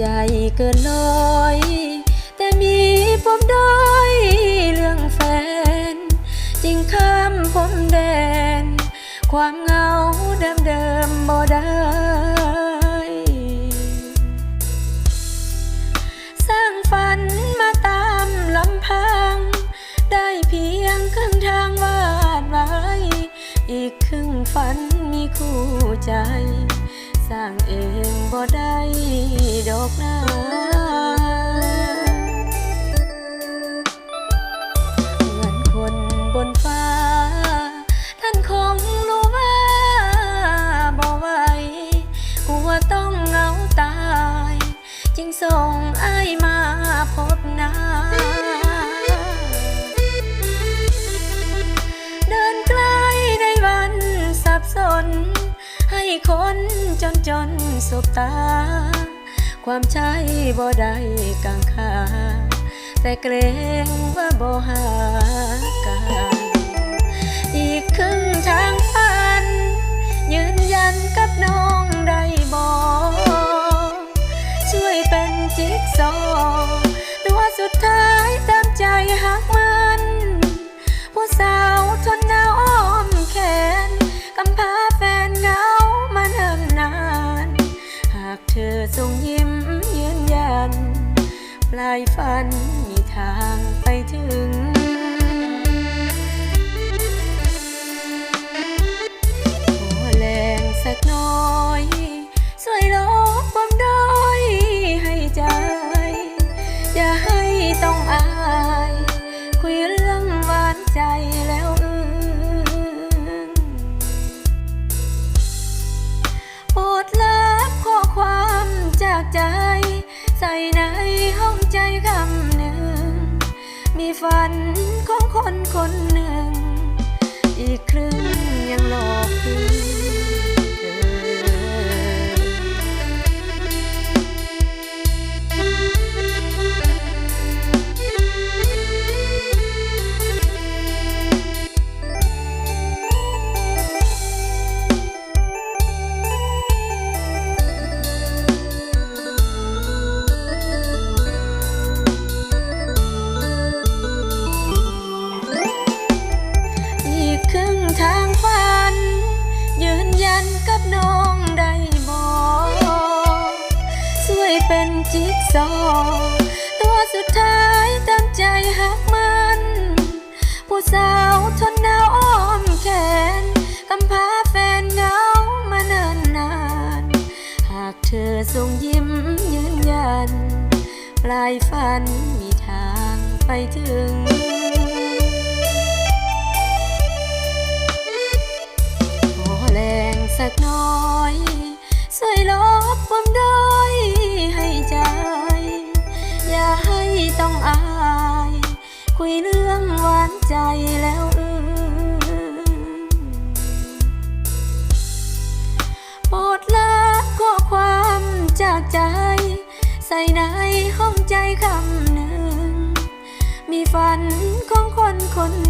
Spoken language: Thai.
ใจเกินร้อย แต่มีปมด้อยเรื่องแฟน จริงข้ามพรมแดน ความเหงาเดิมเดิมๆบ่ได้สร้างฝันมาตามลำพัง ได้เพียงครึ่งทางวาดไว้ อีกครึ่งฝันมีคู่ใจ สร้างเองบ่ได้ดอกนาเหมือนคนบนฟ้า ท่านคงรู้ว่าบ่ไหวกลัวต้องเหงาตาย จึงส่ง คนจนจนสบตา ความใช่บ่ได้กังขาแต่เกรงว่าบ่หากันอีกครึ่งทาง ลายฝัน ใส่ในห้องใจคำหนึ่ง มีฝันของคนคนหนึ่ง อีกครึ่ง จิ๊กซอตัวสุดท้ายต็มใจหักมัน ผู้สาวทนหนาวอ้อมแขนกำพาแฟนเหงามาเนิ่นนาน หากเธอส่งยิ้มยืนยัน ปลายฝันมีทางไปถึงขอแรงสักน้อย ใจแล้วอื่นโปรดละข้อความจากใจ ใส่ในห้องใจคำหนึ่ง มีฝันของคนคนหนึ่ง